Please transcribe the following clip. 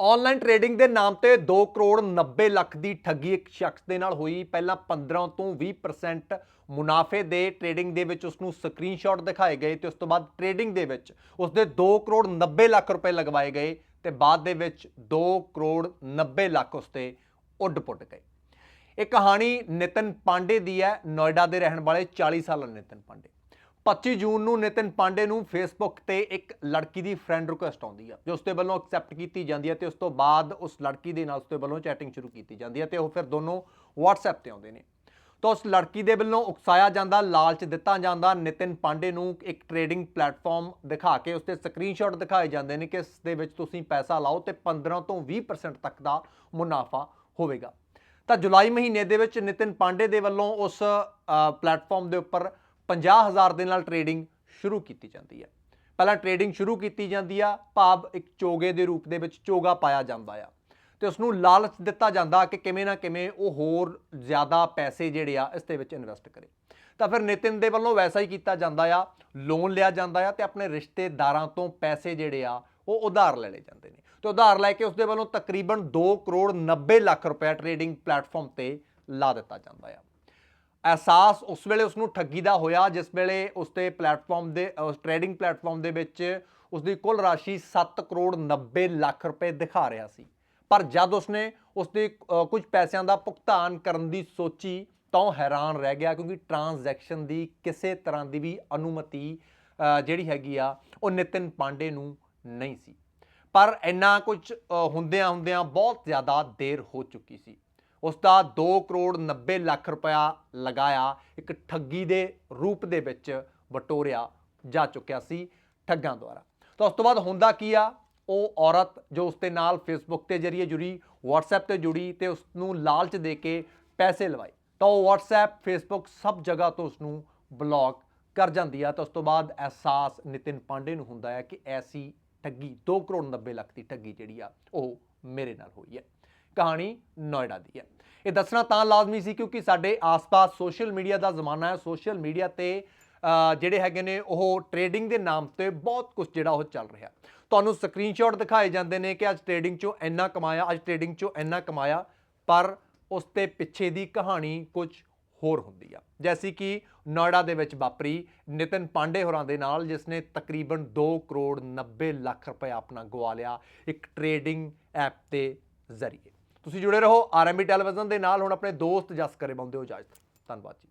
Online trading ਦੇ ਨਾਮ ਤੇ 2 ਕਰੋੜ 90 ਲੱਖ ਦੀ ਠੱਗੀ ਇੱਕ ਸ਼ਖਸ ਦੇ ਨਾਲ ਹੋਈ। ਪਹਿਲਾਂ 15 ਤੋਂ 20% ਮੁਨਾਫੇ ਦੇ ਟ੍ਰੇਡਿੰਗ ਦੇ ਵਿੱਚ ਉਸ ਨੂੰ ਸਕਰੀਨਸ਼ਾਟ ਦਿਖਾਏ ਗਏ ਤੇ ਉਸ ਤੋਂ ਬਾਅਦ ਟ੍ਰੇਡਿੰਗ ਦੇ ਵਿੱਚ ਉਸ ਦੇ 2 ਕਰੋੜ 90 ਲੱਖ ਰੁਪਏ ਲਗਵਾਏ ਗਏ ਤੇ ਬਾਅਦ ਦੇ ਵਿੱਚ 2 ਕਰੋੜ 90 ਲੱਖ ਉਸ ਤੇ ਉੱਡ ਪੁੱਟ ਗਏ। ਇਹ ਕਹਾਣੀ ਨਿਤਨ ਪਾਂਡੇ ਦੀ ਹੈ, ਨੋਇਡਾ ਦੇ ਰਹਿਣ ਵਾਲੇ 40 ਸਾਲਾ ਨਿਤਨ ਪਾਂਡੇ। 25 ਜੂਨ ਨੂੰ ਨਿਤਿਨ ਪਾਂਡੇ ਨੂੰ ਫੇਸਬੁੱਕ ਤੇ ਇੱਕ ਲੜਕੀ ਦੀ ਫਰੈਂਡ ਰਿਕੁਐਸਟ ਆਉਂਦੀ ਹੈ ਜੋ ਉਸ ਦੇ ਵੱਲੋਂ ਐਕਸੈਪਟ ਕੀਤੀ ਜਾਂਦੀ ਹੈ ਤੇ ਉਸ ਤੋਂ ਬਾਅਦ ਉਸ ਲੜਕੀ ਦੇ ਨਾਲ ਉਸ ਦੇ ਵੱਲੋਂ ਚੈਟਿੰਗ ਸ਼ੁਰੂ ਕੀਤੀ ਜਾਂਦੀ ਹੈ ਤੇ ਉਹ ਫਿਰ ਦੋਨੋਂ WhatsApp ਤੇ ਆਉਂਦੇ ਨੇ। ਤਾਂ ਉਸ ਲੜਕੀ ਦੇ ਵੱਲੋਂ ਉਕਸਾਇਆ ਜਾਂਦਾ, ਲਾਲਚ ਦਿੱਤਾ ਜਾਂਦਾ, ਨਿਤਿਨ ਪਾਂਡੇ ਨੂੰ ਇੱਕ ਟ੍ਰੇਡਿੰਗ ਪਲੇਟਫਾਰਮ ਦਿਖਾ ਕੇ ਉਸ ਤੇ ਸਕਰੀਨਸ਼ਾਟ ਦਿਖਾਏ ਜਾਂਦੇ ਨੇ ਕਿ ਇਸ ਦੇ ਵਿੱਚ ਤੁਸੀਂ ਪੈਸਾ ਲਾਓ ਤੇ 15 ਤੋਂ 20% ਤੱਕ ਦਾ ਮੁਨਾਫਾ ਹੋਵੇਗਾ। ਤਾਂ ਜੁਲਾਈ ਮਹੀਨੇ ਦੇ ਵਿੱਚ ਨਿਤਿਨ ਪਾਂਡੇ ਦੇ ਵੱਲੋਂ ਉਸ ਪਲੇਟਫਾਰਮ ਦੇ ਉੱਪਰ 50000 ਦੇ ਨਾਲ ਟਰੇਡਿੰਗ ਸ਼ੁਰੂ ਕੀਤੀ ਜਾਂਦੀ ਹੈ। ਪਹਿਲਾਂ ਟਰੇਡਿੰਗ ਸ਼ੁਰੂ ਕੀਤੀ ਜਾਂਦੀ ਆ, ਭਾਵ ਇੱਕ ਚੋਗੇ ਦੇ ਰੂਪ ਦੇ ਵਿੱਚ ਚੋਗਾ ਪਾਇਆ ਜਾਂਦਾ ਆ। ਤੇ ਉਸ ਨੂੰ ਲਾਲਚ ਦਿੱਤਾ ਜਾਂਦਾ ਕਿ ਕਿਵੇਂ ਨਾ ਕਿਵੇਂ ਉਹ ਹੋਰ ਜ਼ਿਆਦਾ ਪੈਸੇ ਜਿਹੜੇ ਆ, ਇਸ ਦੇ ਵਿੱਚ ਇਨਵੈਸਟ ਕਰੇ। ਤਾਂ ਫਿਰ ਨਿਤਿਨ ਦੇ ਵੱਲੋਂ ਵੈਸਾ ਹੀ ਕੀਤਾ ਜਾਂਦਾ ਆ ਲੋਨ ਲਿਆ ਜਾਂਦਾ ਆ ਤੇ ਆਪਣੇ ਰਿਸ਼ਤੇਦਾਰਾਂ ਤੋਂ ਪੈਸੇ ਜਿਹੜੇ ਆ, ਉਹ ਉਧਾਰ ਲੈ ਲਏ ਜਾਂਦੇ ਨੇ। ਤੇ ਉਧਾਰ ਲੈ ਕੇ ਉਸ ਦੇ ਵੱਲੋਂ ਤਕਰੀਬਨ 2 ਕਰੋੜ 90 ਲੱਖ ਰੁਪਏ ਟਰੇਡਿੰਗ ਪਲੇਟਫਾਰਮ ਤੇ ਲਾ ਦਿੱਤਾ ਜਾਂਦਾ ਆ। ਅਹਿਸਾਸ ਉਸ ਵੇਲੇ ਉਸ ਨੂੰ ਠੱਗੀ ਦਾ ਹੋਇਆ, ਜਿਸ ਵੇਲੇ ਉਸ ਤੇ ਪਲੇਟਫਾਰਮ ਦੇ ਉਸ ਟ੍ਰੇਡਿੰਗ ਪਲੇਟਫਾਰਮ ਦੇ ਵਿੱਚ ਉਸ ਦੀ ਕੁੱਲ ਰਾਸ਼ੀ 7 ਕਰੋੜ 90 ਲੱਖ ਰੁਪਏ ਦਿਖਾ ਰਿਹਾ ਸੀ। ਪਰ ਜਦ ਉਸਨੇ ਉਸ ਦੇ ਕੁਝ ਪੈਸਿਆਂ ਦਾ ਭੁਗਤਾਨ ਕਰਨ ਦੀ ਸੋਚੀ, ਤਾਂ ਉਹ ਹੈਰਾਨ ਰਹਿ ਗਿਆ, ਕਿਉਂਕਿ ਟ੍ਰਾਂਜੈਕਸ਼ਨ ਦੀ ਕਿਸੇ ਤਰ੍ਹਾਂ ਦੀ ਵੀ ਅਨੁਮਤੀ ਜਿਹੜੀ ਹੈਗੀ ਆ, ਉਹ ਨਿਤਿਨ ਪਾਂਡੇ ਨੂੰ ਨਹੀਂ ਸੀ। ਪਰ ਇੰਨਾ ਕੁਝ ਹੁੰਦਿਆਂ ਹੁੰਦਿਆਂ ਬਹੁਤ ਜ਼ਿਆਦਾ ਦੇਰ ਹੋ ਚੁੱਕੀ ਸੀ। ਉਸ ਦਾ 2 ਕਰੋੜ 90 ਲੱਖ ਰੁਪਇਆ ਲਗਾਇਆ, ਇੱਕ ਠੱਗੀ ਦੇ ਰੂਪ ਦੇ ਵਿੱਚ ਵਟੋਰਿਆ ਜਾ ਚੁੱਕਿਆ ਸੀ ਠੱਗਾਂ ਦੁਆਰਾ। ਤਾਂ ਉਸ ਤੋਂ ਬਾਅਦ ਹੁੰਦਾ ਕੀ ਆ? ਉਹ ਔਰਤ ਜੋ ਉਸ ਦੇ ਨਾਲ ਫੇਸਬੁੱਕ ਤੇ ਜਰੀਏ ਜੁੜੀ, WhatsApp ਤੇ ਜੁੜੀ ਤੇ ਉਸ ਨੂੰ ਲਾਲਚ ਦੇ ਕੇ ਪੈਸੇ ਲਵਾਏ। ਤਾਂ ਉਹ WhatsApp, Facebook ਸਭ ਜਗ੍ਹਾ ਤੋਂ ਉਸ ਨੂੰ ਬਲੌਕ ਕਰ ਜਾਂਦੀ ਆ। ਤਾਂ ਉਸ ਤੋਂ ਬਾਅਦ ਅਹਿਸਾਸ ਨਿਤਿਨ ਪਾਂਡੇ ਨੂੰ ਹੁੰਦਾ ਹੈ ਕਿ ਐਸੀ ਠੱਗੀ 2 ਕਰੋੜ 90 ਲੱਖ ਦੀ ਠੱਗੀ ਜਿਹੜੀ ਆ, ਉਹ ਮੇਰੇ ਨਾਲ ਹੋਈ ਹੈ। ਕਹਾਣੀ ਨੋਇਡਾ ਦੀ ਹੈ। ਇਹ ਦੱਸਣਾ ਤਾਂ ਲਾਜ਼ਮੀ ਸੀ ਕਿਉਂਕਿ ਸਾਡੇ ਆਸ-ਪਾਸ ਸੋਸ਼ਲ ਮੀਡੀਆ ਦਾ ਜ਼ਮਾਨਾ ਹੈ। ਸੋਸ਼ਲ ਮੀਡੀਆ ਤੇ ਜਿਹੜੇ ਹੈਗੇ ਨੇ, ਉਹ ਟ੍ਰੇਡਿੰਗ ਦੇ ਨਾਮ ਤੇ ਬਹੁਤ ਕੁਝ ਜਿਹੜਾ ਉਹ ਚੱਲ ਰਿਹਾ। ਤੁਹਾਨੂੰ ਸਕਰੀਨਸ਼ਾਟ ਦਿਖਾਏ ਜਾਂਦੇ ਨੇ ਕਿ ਅੱਜ ਟ੍ਰੇਡਿੰਗ 'ਚੋਂ ਇੰਨਾ ਕਮਾਇਆ, ਅੱਜ ਟ੍ਰੇਡਿੰਗ 'ਚੋਂ ਇੰਨਾ ਕਮਾਇਆ, ਪਰ ਉਸ ਤੇ ਪਿੱਛੇ ਦੀ ਕਹਾਣੀ ਕੁਝ ਹੋਰ ਹੁੰਦੀ ਆ। ਜੈਸੀ ਕਿ ਨੋਇਡਾ ਦੇ ਵਿੱਚ ਵਾਪਰੀ ਨਿਤਨ ਪਾਂਡੇ ਹੋਰਾਂ ਦੇ ਨਾਲ, ਜਿਸ ਨੇ ਤਕਰੀਬਨ 2 ਕਰੋੜ 90 ਲੱਖ ਰੁਪਏ ਆਪਣਾ ਗਵਾ ਲਿਆ ਇੱਕ ਟ੍ਰੇਡਿੰਗ ਐਪ ਦੇ ਜ਼ਰੀਏ। ਤੁਸੀਂ ਜੁੜੇ ਰਹੋ ਆਰਐਮਬੀ ਟੈਲੀਵਿਜ਼ਨ ਦੇ ਨਾਲ। ਹੁਣ ਆਪਣੇ ਦੋਸਤ ਜਸ ਕਰੇ ਬੰਦੇ ਹੋ ਇਜਾਜ਼ਤ। ਧੰਨਵਾਦ ਜੀ।